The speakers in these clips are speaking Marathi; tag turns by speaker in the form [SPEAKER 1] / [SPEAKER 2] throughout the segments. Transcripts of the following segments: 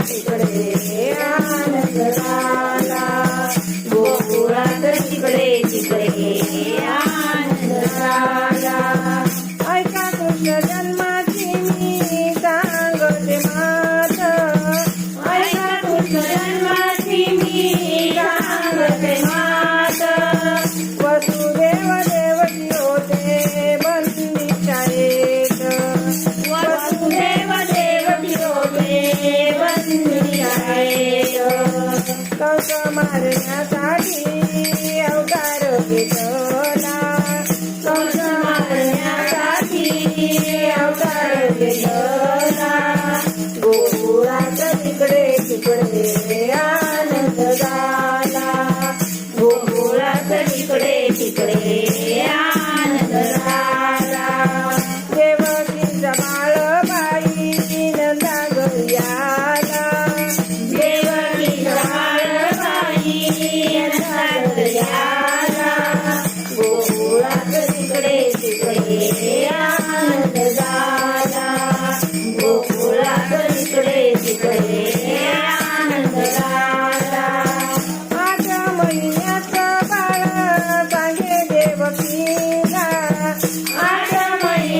[SPEAKER 1] Express. पाहत तिकडे तिकडे आनंद झाला. गोकुळात तिकडे तिकडे आनंद झाला. देवातीचा बाळ बाई नंदा गयाला देवातीचा बाळ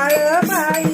[SPEAKER 1] 拜拜